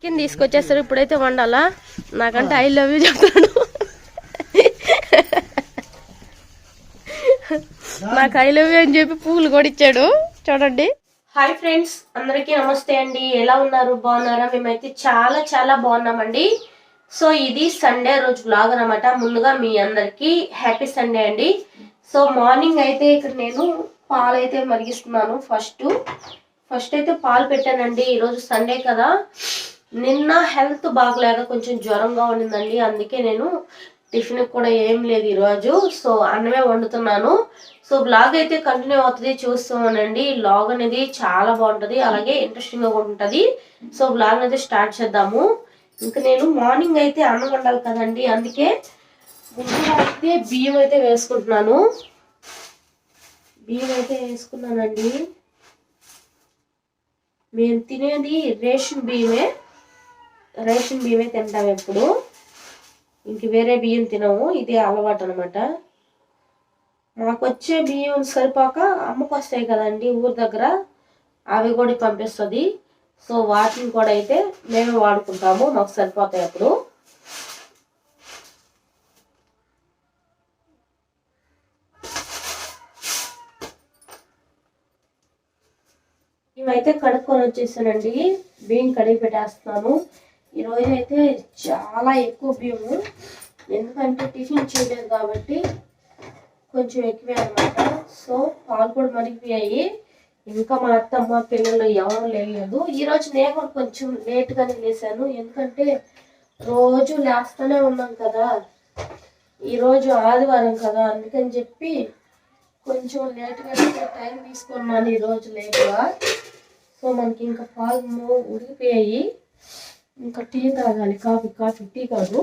Chicken తీసుకొచ్చేస్తారు. ఇప్పుడైతే వండాలా? నాకంటే ఐ లవ్ యూ చెప్తాడు. నాకు ఐ లవ్ యూ అని చెప్పి పువ్వులు కూడా ఇచ్చాడు. చూడండి. హాయ్ ఫ్రెండ్స్ అందరికీ నమస్తే అండి. ఎలా ఉన్నారు? బాగున్నారా? మేమైతే చాలా చాలా బాగున్నామండి. సో ఇది సండే రోజు బ్లాగ్ అనమాట ముందుగా మీ అందరికి హ్యాపీ సండే అండి. సో మార్నింగ్ అయితే ఇక్కడ నేను పాలు అయితే మరిగిస్తున్నాను. ఫస్ట్ ఫస్ట్ అయితే పాలు పెట్టానండి. ఈరోజు సండే కదా. నిన్న హెల్త్ బాగలేక కొంచెం జ్వరంగా ఉండిందండి అందుకే నేను టిఫిన్ కూడా ఏం లేదు ఈరోజు. సో అన్నమే వండుతున్నాను. సో బ్లాగ్ అయితే కంటిన్యూ అవుతుంది చూస్తూ ఉండండి లాగ్ అనేది చాలా బాగుంటుంది అలాగే ఇంట్రెస్టింగ్గా కూడా ఉంటుంది. సో బ్లాగ్ అయితే స్టార్ట్ చేద్దాము. ఇంకా నేను మార్నింగ్ అయితే అన్నం వండాలి కదండి. అందుకే ముందుగా అయితే బియ్యం అయితే వేసుకుంటున్నాను. బియ్యం అయితే వేసుకున్నానండి. మేము తినేది రేషన్ బియ్యమే. రేషన్ బియ్యమే తింటాం ఎప్పుడు. ఇంక వేరే బియ్యం తినము. ఇదే అలవాటు అనమాట మాకు వచ్చే బియ్యం సరిపోక అమ్మకు వస్తాయి కదండి ఊరి దగ్గర. అవి కూడా పంపిస్తుంది. సో వాటిని కూడా అయితే మేమే వాడుకుంటాము. మాకు సరిపోతాయి అప్పుడు. మేమైతే కడుక్కొని వచ్చేసానండి. బియ్యం కడిగి పెట్టేస్తున్నాను ఈరోజు అయితే చాలా ఎక్కువ బియ్యము. ఎందుకంటే టిఫిన్ చేయలేదు కాబట్టి కొంచెం ఎక్కువే అనమాట సో పాలు కూడా మరిగిపోయాయి. ఇంకా మా అత్తమ్మ పిల్లలు ఎవరు లేదు ఈరోజు నేను కూడా కొంచెం లేట్గానే లేసాను. ఎందుకంటే రోజు లేస్తూనే ఉన్నాం కదా. ఈరోజు ఆదివారం కదా. అందుకని చెప్పి కొంచెం లేట్గా టైం తీసుకున్నాను ఈరోజు లేట్గా. సో మనకి ఇంకా పాలు ఉడిగిపోయాయి ఉడికిపోయాయి. ఇంకా టీ తాగాలి. కాఫీ కాఫీ టీ కాదు.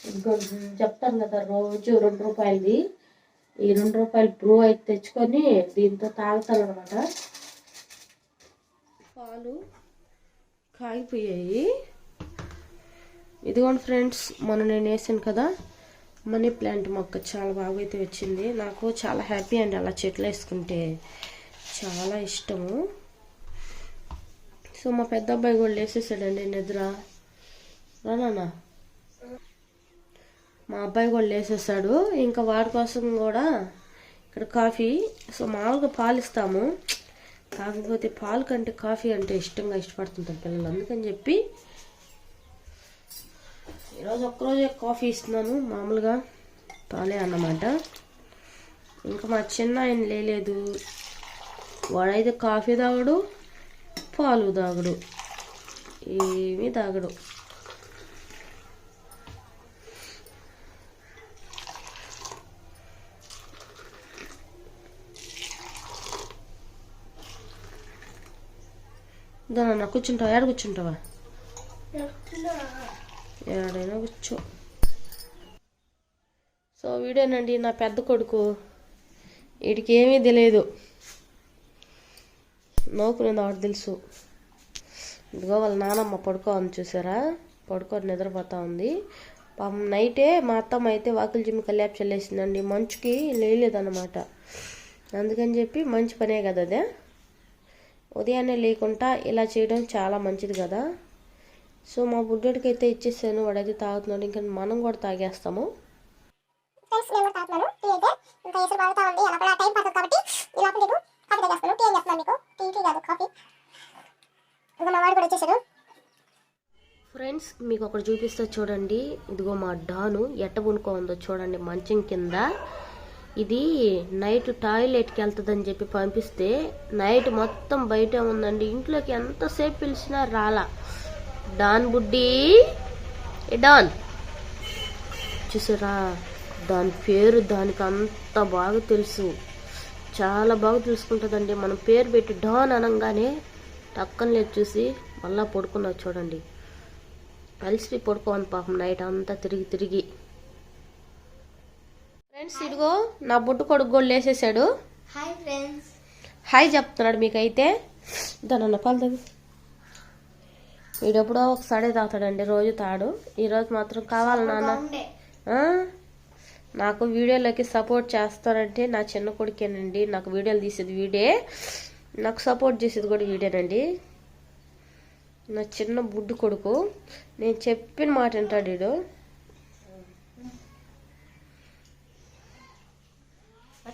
ఇంకా చెప్తాను కదా రోజు రెండు రూపాయలది ఈ రెండు రూపాయలు బ్రూ అయితే తెచ్చుకొని దీంతో తాగుతాను అనమాట పాలు కాగిపోయాయి. ఇదిగోండి ఫ్రెండ్స్ మొన్న నేను వేసాను కదా. మనీ ప్లాంట్ మొక్క చాలా బాగా అయితే వచ్చింది. నాకు చాలా హ్యాపీ అండి అలా చెట్లు వేసుకుంటే. చాలా ఇష్టము. సో మా పెద్ద అబ్బాయి కూడా లేసేసాడండి నిద్ర. రానా మా అబ్బాయి కూడా లేసేసాడు. ఇంకా వాడి కోసం కూడా ఇక్కడ కాఫీ సో మామూలుగా పాలు ఇస్తాము. కాకపోతే పాలు కంటే కాఫీ అంటే ఇష్టంగా ఇష్టపడుతుంటారు పిల్లలు. అందుకని చెప్పి ఈరోజు ఒక్కరోజే కాఫీ ఇస్తున్నాను. మామూలుగా పాలే అన్నమాట. ఇంకా మా చిన్న ఆయన లేలేదు. వాడైతే కాఫీ తాగడు. పాలు తాగడు. ఏమీ తాగడు. దానన్నా కూర్చుంటావా? ఏడ కూర్చుంటావా? ఏడైనా కూర్చో. సో వీడేనండి నా పెద్ద కొడుకు. వీడికి ఏమీ తెలియదు నోకునేది ఆవిడ తెలుసు. ఇదిగో వాళ్ళ నానమ్మ పడుకోని చూసారా? పడుకొని నిద్రపోతా ఉంది. పాపం నైటే మా అత్తమ్మ అయితే వాకిలి జిమ్ కల్యాప్ చల్లేసిందండి. మంచుకి లేలేదన్నమాట అందుకని చెప్పి మంచి పనే కదా అదే? ఉదయాన్నే లేకుండా ఇలా చేయడం చాలా మంచిది కదా? సో మా బుడ్డోడికి అయితే ఇచ్చేసాను. వాడైతే తాగుతున్నాడు. ఇంకా మనం కూడా తాగేస్తాము. ఫ్రెండ్స్ నేను కూడా తాగుతున్నాను. టీ అయితే ఇంకా ఎసురు బాగుతా ఉంది. అలా కూడా టైం పడుతుంది కాబట్టి ఇలా కాఫీ తాగేస్తాను టీ అని చెప్తున్నాను మీకు టీ టీ కాదు కాఫీ. ఇంకా మా వాడు కూడా వచ్చేసాడు. ఫ్రెండ్స్ మీకు ఒకటి చూపిస్తా చూడండి. ఇదిగో మా డాను ఎట్ట పునుకో ఉందో చూడండి మంచం కింద. ఇది నైట్ టాయిలెట్కి వెళ్తుందని చెప్పి పంపిస్తే నైట్ మొత్తం బయట ఉందండి. ఇంట్లోకి ఎంతసేపు పిలిచినా రాలా. డాన్ బుడ్డి. డాన్. చూసారా? దాని పేరు దానికి అంత బాగా తెలుసు. చాలా బాగా తెలుసుకుంటుందండి మనం పేరు పెట్టి డాన్ అనగానే టక్కన లేదు చూసి మళ్ళా పడుకున్నావు చూడండి. కలిసి పడుకోవాలి పాపం నైట్ అంతా తిరిగి తిరిగి. ఫ్రెండ్స్ ఇదిగో నా బుడ్డు కొడుకు కూడా లేసేసాడు హాయ్ ఫ్రెండ్స్. హాయ్ చెప్తున్నాడు మీకైతే. దానన్న పాలు తాగు. వీడెప్పుడో ఒకసారి తాగుతాడండి రోజు తాడు. ఈరోజు మాత్రం కావాలి నాన్న? నాకు వీడియోలోకి సపోర్ట్ చేస్తారంటే నా చిన్న కొడుకేనండి. నాకు వీడియోలు తీసేది వీడే. నాకు సపోర్ట్ చేసేది కూడా వీడేనండి. నా చిన్న బుడ్డు కొడుకు. నేను చెప్పిన మాట వింటాడు వీడు.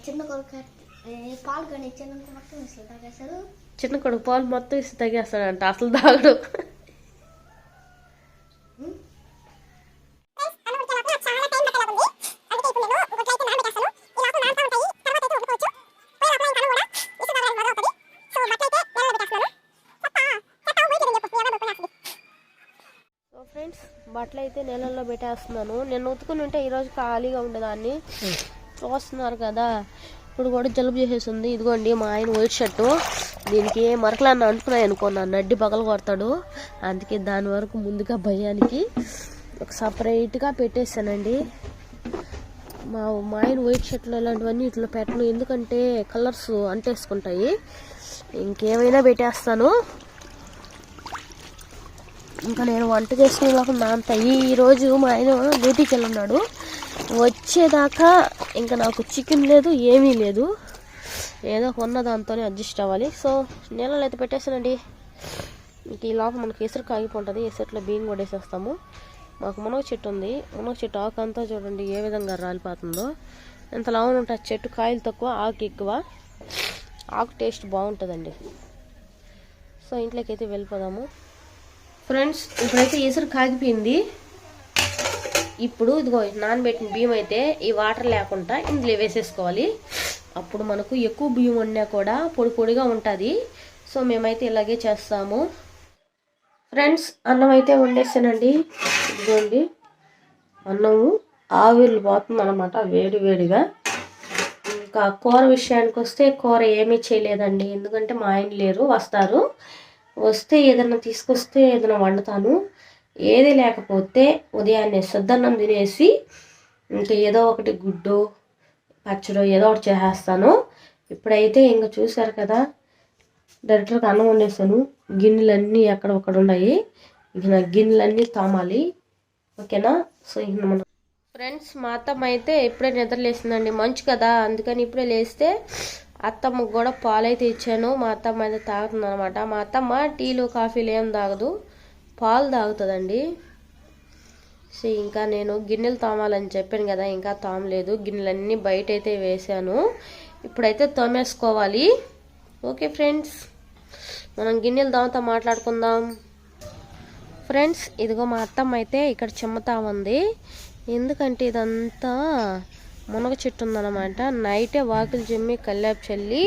చిన్న కొడుకు పాలు కానీ చిన్న కొడుకు మొత్తం ఇసి తగ్గేస్తాడంట అసలు తాగడు. అయితే నీళ్ళల్లో పెట్టేస్తున్నాను. నేను ఉతుకుని ఉంటే ఈరోజు ఖాళీగా ఉండేదాన్ని. చూస్తున్నారు కదా. ఇప్పుడు కూడా జలుబు చేసేసింది. ఇదిగోండి మా ఆయన వైట్ షర్టు. దీనికి మరకలన్న అంటున్నాయి అనుకున్నాను నడ్డి పగలు కొడతాడు. అందుకే దాని వరకు ముందుగా భయానికి ఒక సపరేట్గా పెట్టేశానండి. మా మా ఆయన వైట్ షర్ట్లు ఇలాంటివన్నీ ఇట్లా పెట్టను. ఎందుకంటే కలర్స్ అంటేసుకుంటాయి. ఇంకేమైనా పెట్టేస్తాను. ఇంకా నేను వంట చేసుకునేలోకి అంత ఈరోజు మా ఆయన డ్యూటీకి వెళ్ళున్నాడు. వచ్చేదాకా ఇంకా నాకు చికెన్ లేదు ఏమీ లేదు. ఏదో ఉన్న దాంతోనే అడ్జస్ట్ అవ్వాలి. సో నీళ్ళలో అయితే పెట్టేసానండి ఇంక ఈ లోపల మనకి ఎసురు కాగిపోతుంది ఎసురులో బియ్యం కూడా వేసేస్తాము. మాకు మునగ చెట్టు ఉంది. మునగ చెట్టు ఆకు అంతా చూడండి ఏ విధంగా రాలిపోతుందో. ఎంత లావున ఉంటుంది చెట్టు కాయలు తక్కువ ఆకు ఎక్కువ. ఆకు టేస్ట్ బాగుంటుందండి. సో ఇంట్లోకి అయితే వెళ్ళిపోదాము. ఫ్రెండ్స్ ఇప్పుడైతే ఎసురు కాగిపోయింది. ఇప్పుడు ఇదిగో నానబెట్టిన బియ్యం అయితే ఈ వాటర్ లేకుండా ఇందులో వేసేసుకోవాలి. అప్పుడు మనకు ఎక్కువ బియ్యం వండినా కూడా పొడి పొడిగా ఉంటుంది. సో మేమైతే ఇలాగే చేస్తాము. ఫ్రెండ్స్ అన్నం అయితే వండేసానండి. ఇదిగోండి అన్నము ఆవిర్లు పోతుంది అనమాట వేడి వేడిగా. ఇంకా కూర విషయానికి వస్తే కూర ఏమీ చేయలేదండి. ఎందుకంటే మా ఆయన లేరు వస్తారు. వస్తే ఏదైనా తీసుకొస్తే ఏదైనా వండుతాను. ఏది లేకపోతే ఉదయాన్నే సద్దన్నం తినేసి ఇంకా ఏదో ఒకటి గుడ్డు పచ్చడో ఏదో ఒకటి చేసేస్తాను. ఇప్పుడైతే ఇంకా చూసారు కదా డైరెక్టర్కి అన్నం వండేసాను గిన్నెలన్నీ ఎక్కడ ఒకడు ఉన్నాయి. ఇక నా గిన్నెలన్నీ తామాలి. ఓకేనా? సో ఇంక మన ఫ్రెండ్స్ మా అత్తమ్మ అయితే ఇప్పుడే నిద్ర లేసిందండి మంచు కదా అందుకని ఇప్పుడే లేస్తే అత్తమ్మకు కూడా పాలైతే ఇచ్చాను. మా అత్తమ్మ అయితే తాగుతుంది అనమాట మా అత్తమ్మ టీలు కాఫీలు ఏం తాగదు. పాలు తాగుతుందండి. సో ఇంకా నేను గిన్నెలు తోమాలని చెప్పాను కదా ఇంకా తామలేదు. గిన్నెలన్నీ బయట అయితే వేసాను ఇప్పుడైతే తోమేసుకోవాలి. ఓకే ఫ్రెండ్స్ మనం గిన్నెలు తోమతో మాట్లాడుకుందాం. ఫ్రెండ్స్ ఇదిగో మా అత్తమ్మ అయితే ఇక్కడ చెమ్మతా ఉంది. ఎందుకంటే ఇదంతా మునగ చెట్టు ఉందన్నమాట. నైటే వాకిలు చిమ్మి కల్లాపు చల్లి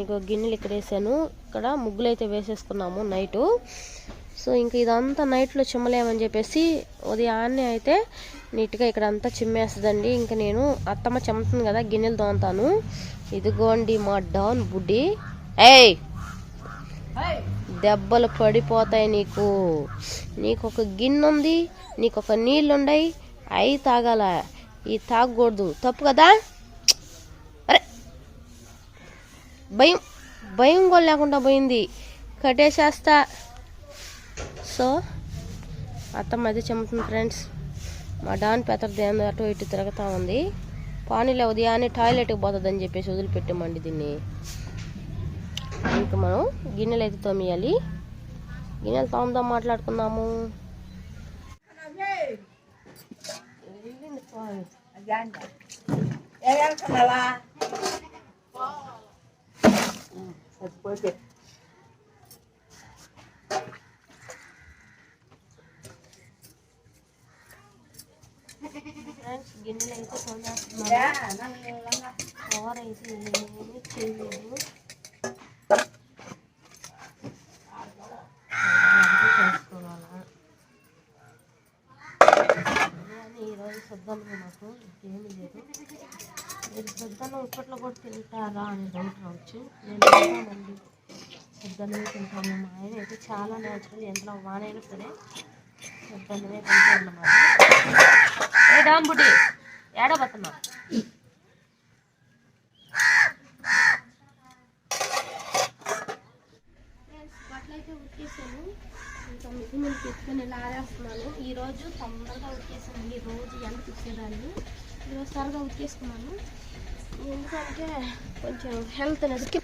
ఇంకో గిన్నెలు ఇక్కడ వేసాను. ఇక్కడ ముగ్గులు అయితే వేసేసుకున్నాము నైటు. సో ఇంక ఇదంతా నైట్లో చిమ్మలేమని చెప్పేసి ఉదయాన్నే అయితే నీట్గా ఇక్కడ అంతా చిమ్మేస్తుందండి. ఇంకా నేను అత్తమ్మ చెమ్ముతుంది కదా గిన్నెలు తోముతాను. ఇదిగోండి మా డౌన్ బుడ్డి. ఏయ్! దెబ్బలు పడిపోతాయి నీకు. నీకు ఒక గిన్నె ఉంది నీకు ఒక నీళ్ళు ఉన్నాయి అవి తాగాల. ఇది తాగకూడదు. తప్పు కదా? అరే! భయం భయం కూడా లేకుండా పోయింది. కట్టేసేస్తా. సో అత్తమ్మ అయితే చెమ్ముతుంది ఫ్రెండ్స్ మా డాన్ పెద్దది ఏందో అటు ఇటు తిరుగుతూ ఉంది. పానీలో ఉదయాన్నే టాయిలెట్కి పోతుందని చెప్పేసి వదిలిపెట్టమండి దీన్ని. ఇంకా మనం గిన్నెలు అయితే తోమియాలి. గిన్నెలు తోమదాం మాట్లాడుకుందాము. ఫ్రెండ్స్ గిన్నెలు అయితే తోమేస్తున్నాము కూర అయితే ఏమీ చేయలేదు చేసుకోవాలా కానీ సొద్దలు మాకు నాకు లేదు. మీరు సొద్దలు ఇప్పట్లో కూడా తింటారా అని డౌట్ రావచ్చు. నేను తింటానండి. సద్దన్నమే తింటాను. మా ఆయన అయితే చాలా న్యాచురల్ ఎంత వానైనా సరే సద్దన్నమే తింటాను అన్నమాట. ఏ దాన్ బుడ్డి ఏడబోతున్నా బట్టలు అయితే ఉతికేసాను ఇంకా పెట్టుకుని లాగేస్తున్నాను ఈరోజు తొందరగా ఉతికేసాను ఈరోజు రోజు ఎంత ఉతికేదాన్ని ఈరోజు త్వరగా ఉతికేసుకున్నాను ఎందుకంటే కొంచెం హెల్త్ అనేది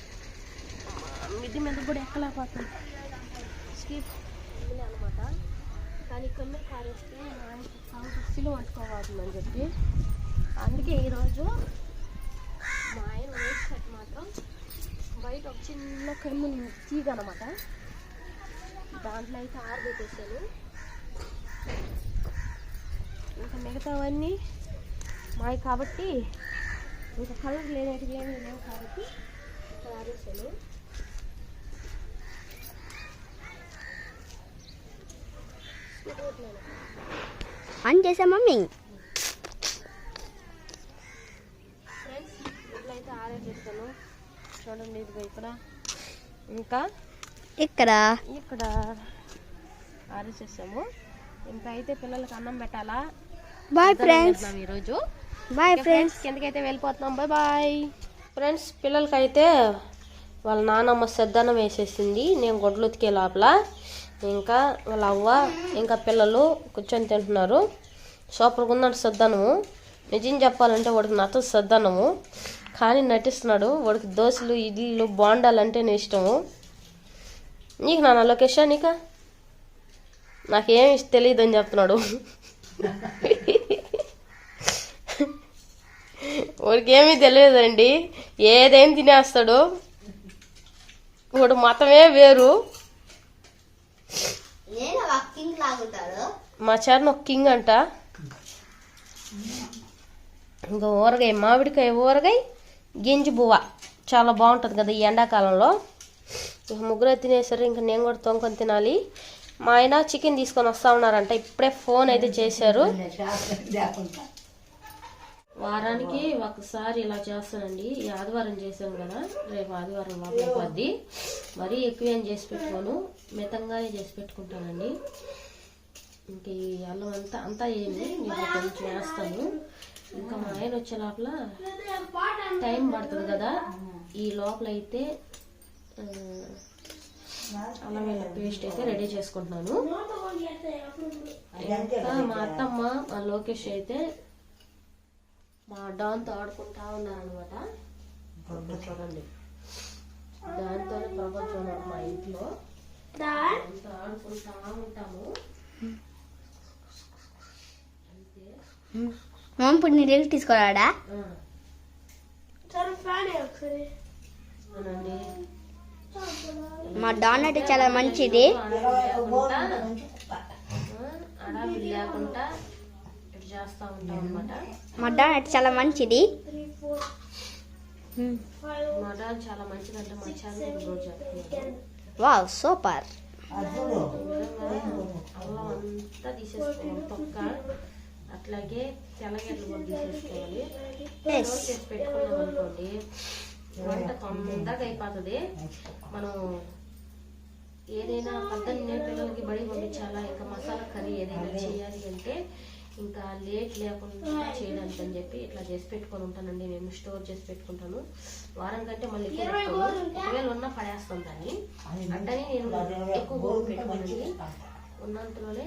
మిద్ది మీద కూడా ఎక్కలేకపోతుంది స్కిప్ అనమాట కానీ కొన్ని కారేస్తే మా ఆయనకి పట్టుకోవాలని చెప్పి. అందుకే ఈరోజు మా ఆయన వేస్ట్ షర్ట్ మాత్రం బయట ఒక చిన్న కమ్ము తీగ అనమాట దాంట్లో అయితే ఆరబెట్టేసాను ఇంకా మిగతావన్నీ మావి కాబట్టి ఇంకా కలర్ లేనట్టుగా ఏమీ లేవు కాబట్టి ఇక్కడ ఆరేసాను. ఆన్ చేసా మమ్మీ? ఫ్రెండ్స్ ఇట్లయితే ఆరేసేస్తాను చూడండి ఇదిగో ఇక్కడ. ఇంకా ఇక్కడ ఇక్కడ ఆరేసేసాము ఇంకా అయితే పిల్లలకి అన్నం పెట్టాలా? బాయ్ ఫ్రెండ్స్ ఈరోజు. బాయ్ ఫ్రెండ్స్ కిందకైతే వెళ్ళిపోతున్నాం. బాయ్ బాయ్ ఫ్రెండ్స్ పిల్లలకైతే వాళ్ళ నానమ్మ సద్దన్నం వేసేసింది. నేను గొడ్లు ఉతికే లోపల. ఇంకా వాళ్ళ అవ్వ ఇంకా పిల్లలు కూర్చొని తింటున్నారు. సూపర్గా ఉందంట సద్దన్నము నిజం చెప్పాలంటే వాడికి నచ్చదు సద్దన్నము కానీ నటిస్తున్నాడు. వాడికి దోశలు ఇడ్లీలు బోండాలు అంటేనే ఇష్టము. నీకు నాన్న లొకేషన్ నీక? నాకేమి తెలియదు అని చెప్తున్నాడు. వాడికి ఏమీ తెలియదండి ఏదైనా తినేస్తాడు? వాడు మతమే వేరు. మా చరణ్ ఒక కింగ్ అంట. ఇంకా ఊరగాయ మామిడికాయ ఊరగాయ గింజి బువ్వ. చాలా బాగుంటుంది కదా ఈ ఎండాకాలంలో. ఇక ముగ్గురు తినేసారు ఇంకా నేను కూడా తొంకొని తినాలి. మా ఆయన చికెన్ తీసుకొని వస్తా ఉన్నారంట ఇప్పుడే ఫోన్ అయితే చేశారు. వారానికి ఒకసారి ఇలా చేస్తానండి. ఈ ఆదివారం చేశాను కదా రేపు ఆదివారం పద్ది మరీ ఎక్కువ ఏం చేసి పెట్టుకోను మితంగానే చేసి పెట్టుకుంటానండి. ఇంక ఈ అల్లం అంతా అంతా ఏమి నేను కొంచెం వేస్తాను. ఇంకా మా ఆయన వచ్చే లోపల టైం పడుతుంది కదా ఈ లోపల అయితే వెల్లుల్లి పేస్ట్ అయితే రెడీ చేసుకుంటున్నాను. ఇంకా మా అత్తమ్మ మా లోకేష్ అయితే మా డాన్తో ఆడుకుంటా ఉన్నారనమాట చూడండి. దాంతోనే ప్రపంచం మా ఇంట్లో. దాంతో ఆడుకుంటా ఉంటాము. ఇప్పుడు నీ రీల్ తీసుకురాడా? ఆ. అవునండి. మా డాన్ అంటే చాలా మంచిది. అడావిడి లేకుండా ఇటు చేస్తా ఉంటాం అనమాట మా డాన్ అంటే చాలా మంచిది. Wow super. అట్లాగే తెల్లగడ్డలు కూడా తీసేసుకోవాలి. పెట్టుకున్నాం అనుకోండి వంట తొందరగా అయిపోతుంది. మనం ఏదైనా పద్దన్నే పిల్లలకి బడి పంపించాలా? ఇంకా మసాలా కర్రీ ఏదైనా చేయాలి అంటే ఇంకా లేట్ లేకుండా చేయడానికి అని చెప్పి ఇట్లా చేసి పెట్టుకొని ఉంటానండి. నేను స్టోర్ చేసి పెట్టుకుంటాను. వారం కంటే మళ్ళీ ఒకవేళ ఉన్నా పడేస్తాను దాన్ని. అట్టని నేను ఎక్కువ గోగు పెట్టుకోనండి. ఉన్నంతలోనే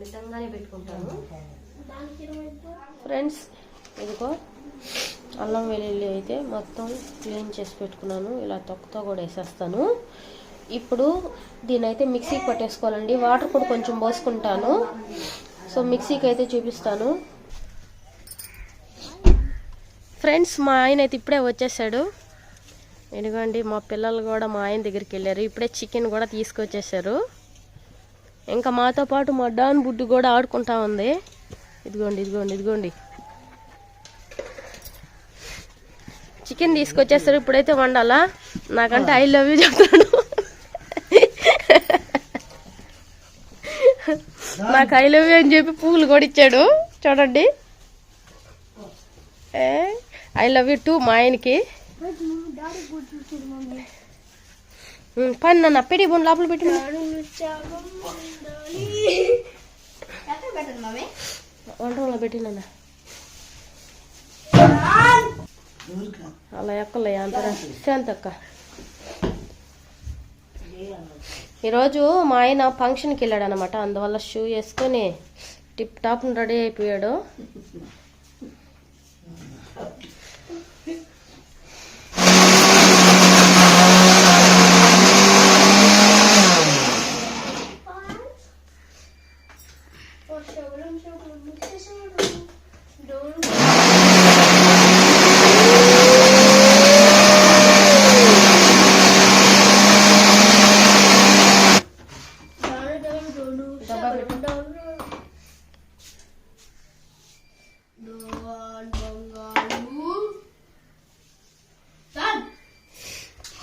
మితంగానే పెట్టుకుంటాను. ఫ్రెండ్స్ ఇదిగో అల్లం వెల్లుల్లి అయితే మొత్తం క్లీన్ చేసి పెట్టుకున్నాను. ఇలా తొక్కతో కూడా వేసేస్తాను. ఇప్పుడు దీనైతే మిక్సీకి పట్టేసుకోవాలండి. వాటర్ కూడా కొంచెం పోసుకుంటాను. సో మిక్సీకి అయితే చూపిస్తాను. ఫ్రెండ్స్ మా ఆయన అయితే ఇప్పుడే వచ్చేసాడు. ఇదిగోండి మా పిల్లలు కూడా మా ఆయన దగ్గరికి వెళ్ళారు. ఇప్పుడే చికెన్ కూడా తీసుకొచ్చేసారు. ఇంకా మాతో పాటు మా డాన్ బుడ్డు కూడా ఆడుకుంటా ఉంది. ఇదిగోండి ఇదిగోండి ఇదిగోండి. చికెన్ తీసుకొచ్చేస్తారు. ఇప్పుడైతే వండాలా? నాకంటే ఐ లవ్ యూ చెప్తాడు. నాకు ఐ లవ్ యూ అని చెప్పి పువ్వులు కూడా ఇచ్చాడు. చూడండి. ఐ లవ్ యూ టూ మా ఆయనకి. పని నన్ను పెట్టి బొండు లోపల పెట్టి వంటలో పెట్టి నాన్న. అలా ఎక్కలే అంత శాంతక్క. ఈరోజు మా ఆయన ఫంక్షన్కి వెళ్ళాడు అనమాట అందువల్ల షూ వేసుకొని టిప్ టాప్ రెడీ అయిపోయాడు డబ్బా పెట్టు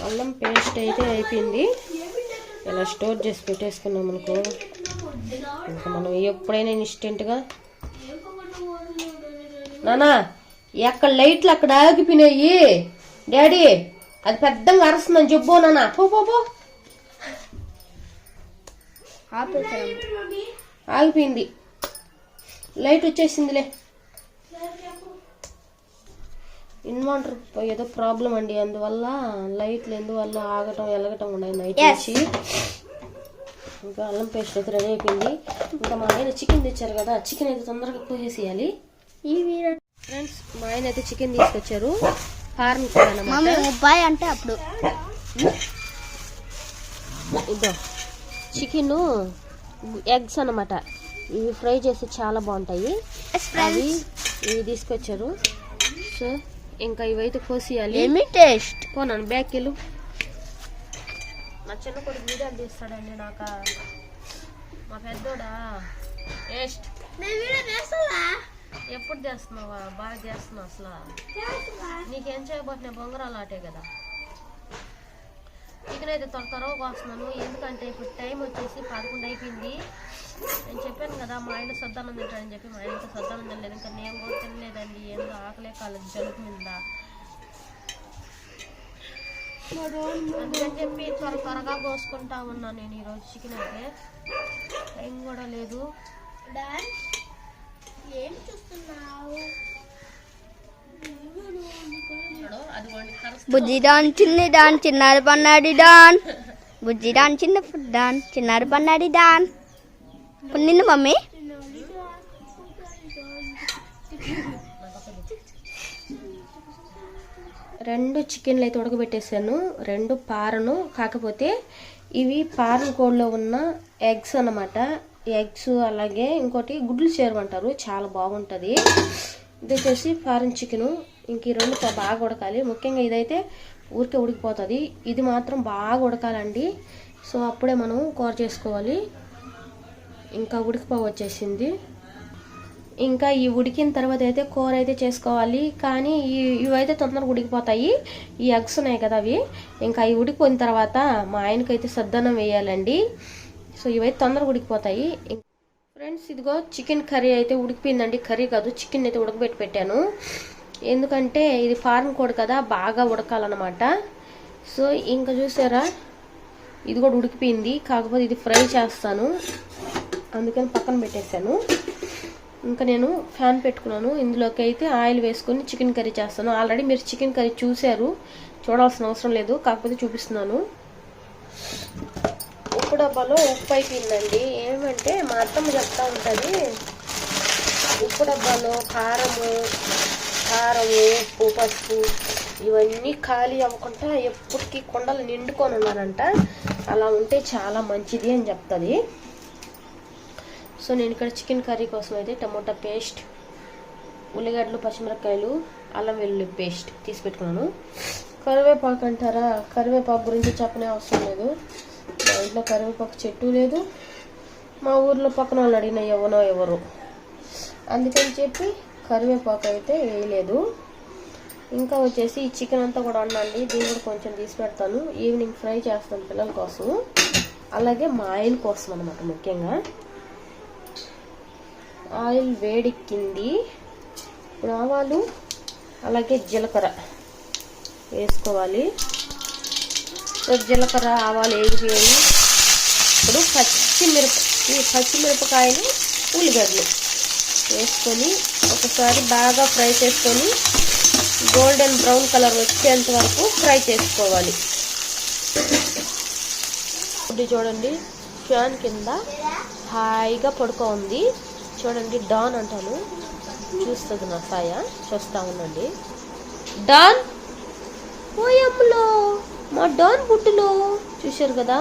అల్లం పేస్ట్ అయితే అయిపోయింది. ఇలా స్టోర్ చేసి పెట్టేసుకున్నాం అనుకో. ఇంకా మనం ఎప్పుడైనా ఇన్స్టెంట్గా నానా ఎక్కడ లైట్లు అక్కడ ఆగిపోయినాయి. డాడీ అది పెద్దగా అరుస్తుందని చెప్పు నాన్న పో పో ఆగిపోయింది. లైట్ వచ్చేసిందిలే. ఇన్వర్టర్ ఏదో ప్రాబ్లం అండి అందువల్ల లైట్లు ఎందువల్ల ఆగటం ఎలగటం ఉన్నాయి నైట్ నుంచి. ఇంకా అల్లం పేస్ట్ అయితే రెడీ అయిపోయింది. ఇంకా మా ఆయన చికెన్ తెచ్చారు కదా చికెన్ అయితే తొందరగా కోసేసేయాలి. ఫ్రెండ్స్ మా ఆయన అయితే చికెన్ తీసుకొచ్చారు. ఫార్మ్ బాయ్ అంటే అప్పుడు. ఇదో చికెన్ ఎగ్స్ అన్నమాట. ఇవి ఫ్రై చేసి చాలా బాగుంటాయి. అవి ఇవి తీసుకొచ్చారు. సో ఇంకా ఇవైతే కోసేయాలి. ఏమి టేస్ట్ పోనాను బ్యాక్ వెళ్ళు. మా చిన్న కొడుకు వీడియోలు తీస్తాడండి నాక. మా పెద్దోడా? టేస్ట్ ఎప్పుడు చేస్తున్నావా బాగా చేస్తున్నావు అసలు. నీకేం చేయబోతున్నా బొంగరాలు ఆటే కదా. చికెన్ అయితే త్వర త్వరగా కోస్తున్నాను. ఎందుకంటే ఇప్పుడు టైం వచ్చేసి పదకొండు అయిపోయింది. నేను చెప్పాను కదా మా ఆయన సద్దానం తింటాడని చెప్పి మా ఆయనతో సద్దానం తినలేదు. ఇంకా నేను కూడా తినలేదండి. ఏందో ఆకలే కాలేదు జలుబు మీద అందుకని చెప్పి త్వర త్వరగా కోసుకుంటా ఉన్నాను నేను ఈరోజు చికెన్ అయితే. టైం కూడా లేదు. ఏం చూస్తున్నావు? బుజ్జి డాన్ చిన్ని డాన్ చిన్నారు పన్నాడి డాన్. బుజ్జి డాన్ చిన్న డాన్ చిన్నారు పన్నాడి డాన్. నిన్ను మమ్మీ. రెండు చికెన్లు అయితే ఉడకబెట్టేసాను. రెండు పారను కాకపోతే ఇవి పారన్ కోడ్లో ఉన్న ఎగ్స్ అన్నమాట. ఎగ్స్ అలాగే ఇంకోటి గుడ్లు చేరమంటారు చాలా బాగుంటుంది. ఇది వచ్చేసి ఫారెన్ చికెను ఇంక ఈ రెండు బాగా ఉడకాలి. ముఖ్యంగా ఇదైతే ఊరికే ఉడికిపోతుంది. ఇది మాత్రం బాగా ఉడకాలండి. సో అప్పుడే మనం కూర చేసుకోవాలి. ఇంకా ఉడికిపో వచ్చేసింది. ఇంకా ఈ ఉడికిన తర్వాత అయితే కూర అయితే చేసుకోవాలి. కానీ ఈ ఇవైతే తొందరగా ఉడికిపోతాయి. ఈ ఎగ్స్ ఉన్నాయి కదా అవి. ఇంకా అవి ఉడికిపోయిన తర్వాత మా ఆయనకైతే సద్దన్నం వేయాలండి. సో ఇవైతే తొందరగా ఉడికిపోతాయి. ఫ్రెండ్స్ ఇదిగో చికెన్ కర్రీ అయితే ఉడికిపోయిందండి. కర్రీ కాదు చికెన్ అయితే ఉడకబెట్టి పెట్టాను. ఎందుకంటే ఇది ఫార్మ్ కోడ్ కదా బాగా ఉడకాలన్నమాట. సో ఇంకా చూసారా? ఇది కూడా ఉడికిపోయింది. కాకపోతే ఇది ఫ్రై చేస్తాను. అందుకని పక్కన పెట్టేశాను. ఇంకా నేను ఫ్యాన్ పెట్టుకున్నాను. ఇందులోకి అయితే ఆయిల్ వేసుకొని చికెన్ కర్రీ చేస్తాను. ఆల్రెడీ మీరు చికెన్ కర్రీ చూశారు. చూడాల్సిన అవసరం లేదు. కాకపోతే చూపిస్తున్నాను. ఉప్పు డబ్బాలో ఉప్పు అయిపోయిందండి. ఏమంటే మా అత్తమ్మ చెప్తా ఉంటుంది ఉప్పు డబ్బాలో కారము కారము ఉప్పు పసుపు ఇవన్నీ ఖాళీ అవ్వకుండా ఎప్పటికీ కొండలు నిండుకొని ఉన్నారంట. అలా ఉంటే చాలా మంచిది అని చెప్తుంది. సో నేను ఇక్కడ చికెన్ కర్రీ కోసం అయితే టమోటా పేస్ట్ ఉల్లిగడ్డలు పచ్చిమిరపకాయలు అల్లం వెల్లుల్లి పేస్ట్ తీసి పెట్టుకున్నాను. కరివేపాకు అంటారా? కరివేపాకు గురించి చెప్పనే అవసరం లేదు. మా ఇంట్లో కరివేపాకు చెట్టు లేదు. మా ఊర్లో పక్కన వాళ్ళు అడిగిన ఎవనో ఎవరు. అందుకని చెప్పి కరివేపాకు అయితే వేయలేదు. ఇంకా వచ్చేసి ఈ చికెన్ అంతా కూడా వండండి దీన్ని కూడా కొంచెం తీసి పెడతాను. ఈవినింగ్ ఫ్రై చేస్తాను పిల్లల కోసం. అలాగే మా ఆయన కోసం అనమాట ముఖ్యంగా. ఆయిల్ వేడెక్కింది. ఇప్పుడు ఆవాలు అలాగే జీలకర్ర వేసుకోవాలి. సో జీలకర్ర ఆవాలు వేగిపోయాయి. ఇప్పుడు పచ్చిమిరప ఈ పచ్చిమిరపకాయలు ఉల్లిగడ్డలు వేసుకొని ఒకసారి బాగా ఫ్రై చేసుకొని గోల్డెన్ బ్రౌన్ కలర్ వచ్చేంత వరకు ఫ్రై చేసుకోవాలి. ఇప్పుడు చూడండి ఫ్యాన్ కింద హాయిగా పడుకో ఉంది చూడండి డాన్ అంటాను. చూస్తుంది నా సాయ. చూస్తా ఉండండి. డాన్ ఓయమ్మలో మా డాన్ బుట్టులో చూశారు కదా?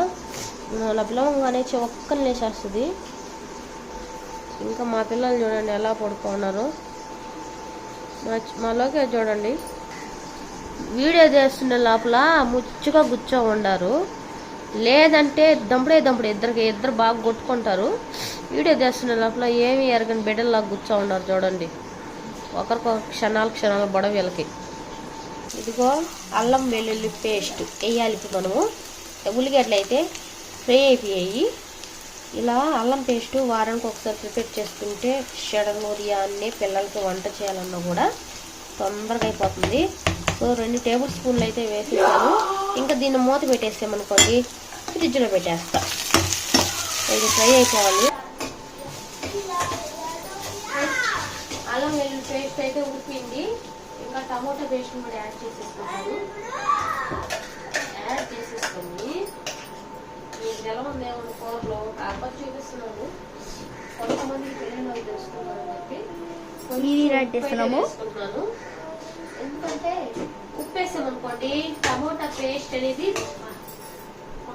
అలా పిలవంగానే ఒక్కని లేచేస్తుంది ఇంకా మా పిల్లలు చూడండి ఎలా పడుకున్నారు మా మా లోకే చూడండి. వీడియో చేస్తున్న లోపల ముచ్చుగా గుచ్చో ఉండారు. లేదంటే దంపుడే దంపుడు ఇద్దరికి ఇద్దరు బాగా కొట్టుకుంటారు. వీడియో చేస్తున్న లోపల ఏమి ఎరగని బిడ్డల్లాగా కూర్చో ఉన్నారు చూడండి. ఒకరికొక క్షణాలు క్షణాలు బొడవ వీళ్ళకి. ఇదిగో అల్లం వెల్లుల్లి పేస్ట్ వేయాలి ఇప్పుడు మనము. ఉల్లిగడ్డలు అయితే ఫ్రై అయిపోయాయి. ఇలా అల్లం పేస్ట్ వారానికి ఒకసారి ప్రిపేర్ చేసుకుంటే షడనూరియా అన్ని పిల్లలకి వంట చేయాలన్నా కూడా తొందరగా అయిపోతుంది. సో రెండు టేబుల్ స్పూన్లు అయితే వేసేసాను. ఇంకా దీన్ని మూత పెట్టేసామనుకోండి ఫ్రిడ్జ్లో పెట్టేస్తా. ఇది ఫ్రై అయిపోవాలి. అల్లం వెల్లుల్లి పేస్ట్ అయితే ఉడికింది. ఇంకా టమోటా పేస్ట్ కూడా యాడ్ చేసేసుకున్నాను యాడ్ చేసేసుకొని మీకు ఎలా ఉంది ఏమన్నా కూరలో. కాకపోతే చూపిస్తున్నాను. కొంతమందికి పెళ్ళిలో తెలుసుకున్నాను చెప్పి. వేసుకుంటున్నాను ఎందుకంటే ఉప్పు వేసామనుకోండి టమోటా పేస్ట్ అనేది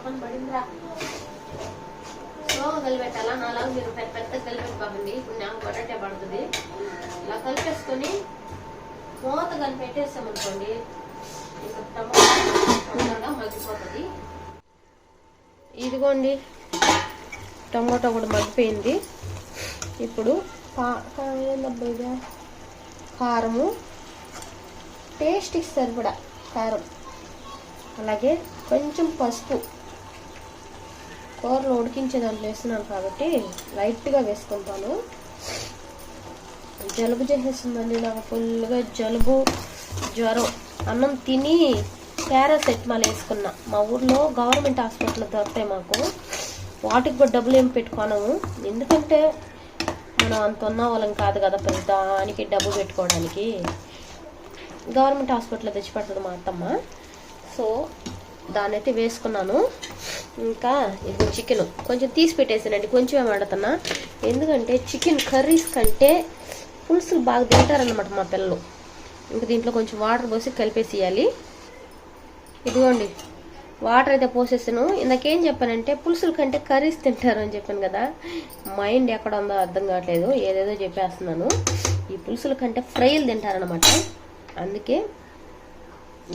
మొహం పడిందిరా. స్లోగా కలిపెట్టాలా? నాలాగా మీరు పెద్ద పెద్ద కలిపెట్టుకోకండి ఇప్పుడు నాకు పడటే పడుతుంది. ఇలా కలిపేసుకొని మూత కలిపెట్టేసామనుకోండి ఇంకా టమాటా తొందరగా మగ్గిపోతుంది. ఇదిగోండి టమాటా కూడా మగ్గిపోయింది. ఇప్పుడు కా కా- ఏందబ్బా కారము. టేస్ట్కి సరిపడా కారం. అలాగే కొంచెం పసుపు. కూరలు ఉడికించే దాంట్లో వేస్తున్నాను కాబట్టి లైట్గా వేసుకుంటాను. జలుబు చేసేసిందండి నాకు ఫుల్గా జలుబు జ్వరం. అన్నం తిని పారాసెటమాల్ వేసుకున్నా. మా ఊర్లో గవర్నమెంట్ హాస్పిటల్ దొరుకుతాయి మాకు. వాటికి కూడా డబ్బులు ఏం పెట్టుకోనము. ఎందుకంటే మనం అంత ఉన్న వాళ్ళం కాదు కదా ప్రతి దానికి డబ్బు పెట్టుకోవడానికి. గవర్నమెంట్ హాస్పిటల్లో తెచ్చి మా అత్తమ్మ. సో దాన్ని అయితే వేసుకున్నాను. ఇంకా ఇది చికెన్. కొంచెం తీసి పెట్టేసానండి. కొంచెం ఆడుతున్నా ఎందుకంటే చికెన్ కర్రీస్ కంటే పులుసులు బాగా తింటారనమాట మా పిల్లలు. ఇంకా దీంట్లో కొంచెం వాటర్ పోసి కలిపేసేయాలి. ఇదిగోండి. వాటర్ అయితే పోసేసాను. ఇందాకేం చెప్పానంటే పులుసుల కంటే కర్రీస్ తింటారు అని చెప్పాను కదా. మైండ్ ఎక్కడ ఉందో అర్థం కావట్లేదు. ఏదేదో చెప్పేస్తున్నాను. ఈ పులుసుల కంటే ఫ్రైలు తింటారనమాట అందుకే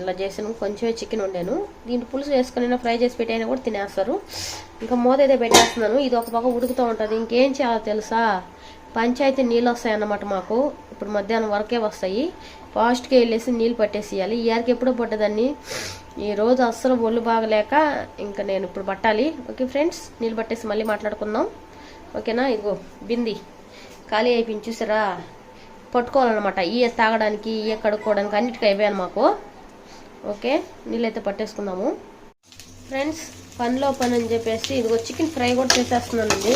ఇలా చేసాను కొంచెమే చికెన్ వండాను. దీంట్లో పులుసు వేసుకుని ఫ్రై చేసి పెట్టైనా కూడా తినేస్తారు. ఇంకా మూత అయితే పెట్టేస్తున్నాను. ఇది ఒక పక్క ఉడుకుతూ ఉంటుంది. ఇంకేం చేయాలో తెలుసా? పంచాయతీ నీళ్ళు వస్తాయి అన్నమాట మాకు. ఇప్పుడు మధ్యాహ్నం వరకే వస్తాయి. ఫాస్ట్గా వెళ్ళేసి నీళ్ళు పట్టేసేయాలి. ఇయర్కి ఎప్పుడో పట్టదాన్ని ఈ రోజు అస్సలు ఒళ్ళు బాగలేక ఇంకా నేను ఇప్పుడు పట్టాలి. Okay friends? నీళ్ళు పట్టేసి మళ్ళీ మాట్లాడుకుందాం. ఓకేనా? ఇదిగో బింది. ఖాళీ అయిపోయింది. చూసారా? పట్టుకోవాలన్నమాట. ఇయ్య తాగడానికి ఇయ్య కడుక్కోవడానికి అన్నిటికీ అయిపోయాను మాకు. ఓకే? నీళ్ళైతే పట్టేసుకుందాము. ఫ్రెండ్స్ పనిలో పని అని చెప్పేసి ఇదిగో చికెన్ ఫ్రై కూడా చేసేస్తున్నానండి.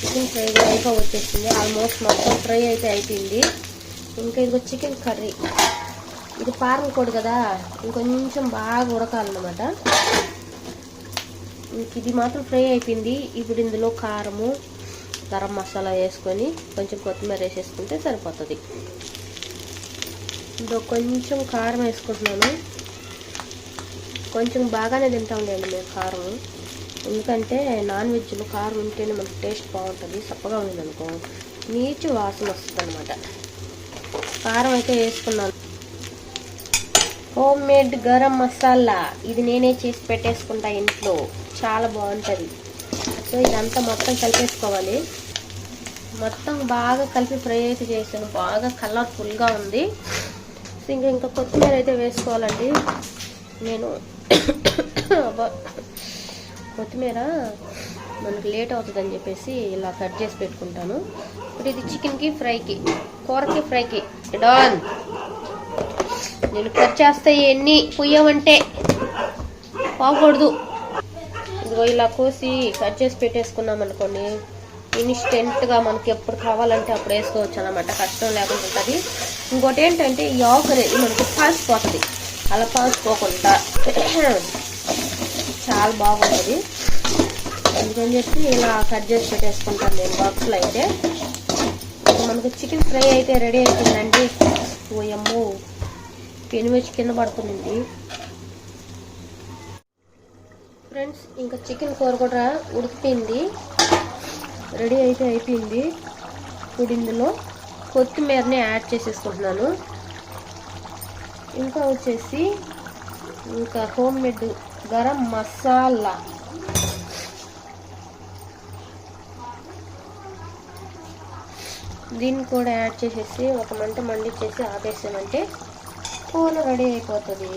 చికెన్ ఫ్రై కూడా అయిపో వచ్చేసింది. ఆల్మోస్ట్ మొత్తం ఫ్రై అయితే అయిపోయింది. ఇంకా ఇదిగో చికెన్ కర్రీ. ఇది పారం కోడి కదా ఇంకొంచెం బాగా ఉడకాలన్నమాట. ఇంక ఇది మాత్రం ఫ్రై అయిపోయింది. ఇప్పుడు ఇందులో కారము గరం మసాలా వేసుకొని కొంచెం కొత్తిమీర వేసేసుకుంటే సరిపోతుంది. ఇందులో కొంచెం కారం వేసుకుంటున్నాను. కొంచెం బాగానే తింటా ఉండండి మేము కారం. ఎందుకంటే నాన్ వెజ్లో కారం ఉంటేనే మనకి టేస్ట్ బాగుంటుంది. చప్పగా ఉంది అనుకో నీచు వాసన వస్తుంది అనమాట కారం అయితే వేసుకున్నాను. Home made garam masala. ఇది నేనే చేసి పెట్టేసుకుంటా ఇంట్లో. చాలా బాగుంటుంది. సో ఇదంతా మొత్తం కలిపేసుకోవాలి. మొత్తం బాగా కలిపి ఫ్రై అయితే చేసాను బాగా కలర్ఫుల్గా ఉంది. సో ఇంకా ఇంకా కొత్తిమీర అయితే వేసుకోవాలండి. నేను కొత్తిమీర మనకు లేట్ అవుతుందని చెప్పేసి ఇలా కట్ చేసి పెట్టుకుంటాను. ఇప్పుడు ఇది చికెన్కి ఫ్రైకి కూరకి ఫ్రైకి. డాన్ నేను కట్ చేస్తే ఎన్ని పుయ్యమంటే పోకూడదు ఇదిగో ఇలా కోసి కట్ చేసి పెట్టేసుకున్నాం అనుకోండి ఇన్స్టెంట్గా మనకి ఎప్పుడు కావాలంటే అప్పుడు వేసుకోవచ్చు అనమాట కష్టం లేకుండా ఉంటుంది. ఇంకోటి ఏంటంటే ఈ ఆకు అనేది మనకి పాసిపోతుంది అలా పాసిపోకుండా చాలా బాగుంటుంది. అందుకని చెప్పి ఇలా కట్ చేసి పెట్టేసుకుంటాను నేను బాక్స్లో అయితే. మనకు చికెన్ ఫ్రై అయితే రెడీ అయిపోయిందండి. ఓయమ్మో పెనుమిర్చి కింద పడుతుంది ఫ్రెండ్స్ ఇంకా చికెన్ కూర కూడా ఉడికిపోయింది. రెడీ అయితే అయిపోయింది. ఇప్పుడు ఇందులో కొత్తిమీరని యాడ్ చేసేసుకుంటున్నాను. ఇంకా వచ్చేసి ఇంకా హోమ్ మేడ్ గరం మసాలా. దీన్ని కూడా యాడ్ చేసేసి ఒక మంట మండిచ్చేసి ఆపేసామంటే కూర రెడీ అయిపోతుంది.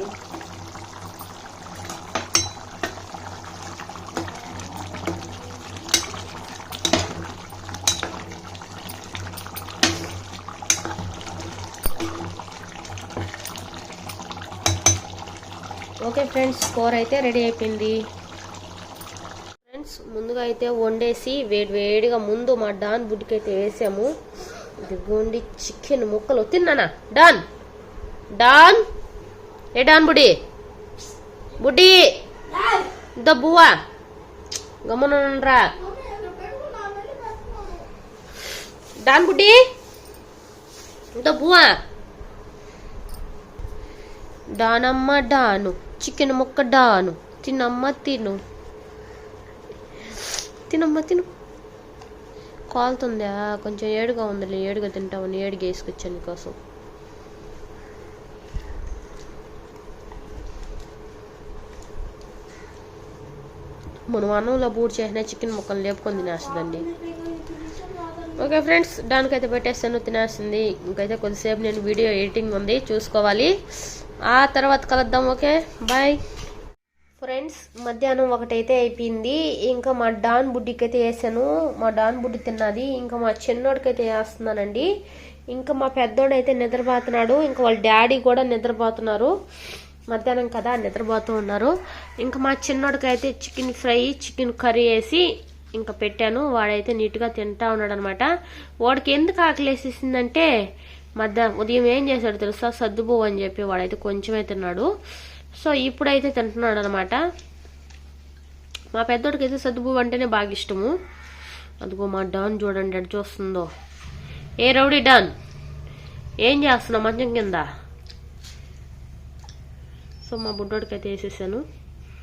ఓకే ఫ్రెండ్స్ కూర అయితే రెడీ అయిపోయింది. ఫ్రెండ్స్ ముందుగా అయితే వండేసి వేడి వేడిగా ముందు మా డాన్ బుడ్డికి అయితే వేసాము. ఇదిగోండి చికెన్ ముక్కలు. తిన్నానా? డాన్? డాన్? ఏ డాన్ బుడి బుడ్డి? దబ్బువా గమనరా డాన్ బుడ్డి? దబ్బువా డానమ్మ డాను. చికెన్ ముక్క డాను తినమ్మ తిను. తినమ్మ తిను. కాలుతుందా? కొంచెం ఏడుగా ఉందిలే. ఏడుగా తింటామని ఏడుగా వేసుకొచ్చాను నీకోసం. మనం అన్నంలో బూడి చేసిన చికెన్ ముక్కలు లేపుకొని తినేస్తుందండి. ఓకే ఫ్రెండ్స్ దానికైతే పెట్టేస్తాను తినేస్తుంది. ఇంకైతే కొద్దిసేపు నేను వీడియో ఎడిటింగ్ ఉంది చూసుకోవాలి. ఆ తర్వాత కలుద్దాం ఓకే? బాయ్ ఫ్రెండ్స్ మధ్యాహ్నం ఒకటైతే అయిపోయింది. ఇంకా మా డాన్ బుడ్డికి అయితే వేసాను. మా డాన్ బుడ్డి తిన్నది. ఇంకా మా చిన్నోడికైతే వేస్తున్నానండి. ఇంకా మా పెద్దోడైతే నిద్రపోతున్నాడు. ఇంకా వాళ్ళ డాడీ కూడా నిద్రపోతున్నారు. మధ్యాహ్నం కదా నిద్రపోతూ ఉన్నారు. ఇంకా మా చిన్నోడికైతే చికెన్ ఫ్రై చికెన్ కర్రీ వేసి ఇంకా పెట్టాను. వాడైతే నీట్గా తింటా ఉన్నాడు అనమాట వాడికి ఎందుకు ఆకలేసేసిందంటే మధ్యాహ్నం ఉదయం ఏం చేశాడు తెలుసా? సర్దుబో అని చెప్పి వాడైతే కొంచెమే తిన్నాడు. సో ఇప్పుడైతే తింటున్నాడు అనమాట మా పెద్దోడికి అయితే సర్దుబు అంటేనే బాగా ఇష్టము. అదిగో మా డాన్ చూడండి ఎటు చూస్తుందో. ఏ రౌడీ డాన్ ఏం చేస్తున్నావు మంచం కింద? సో మా బుడ్డోడికి అయితే వేసేసాను.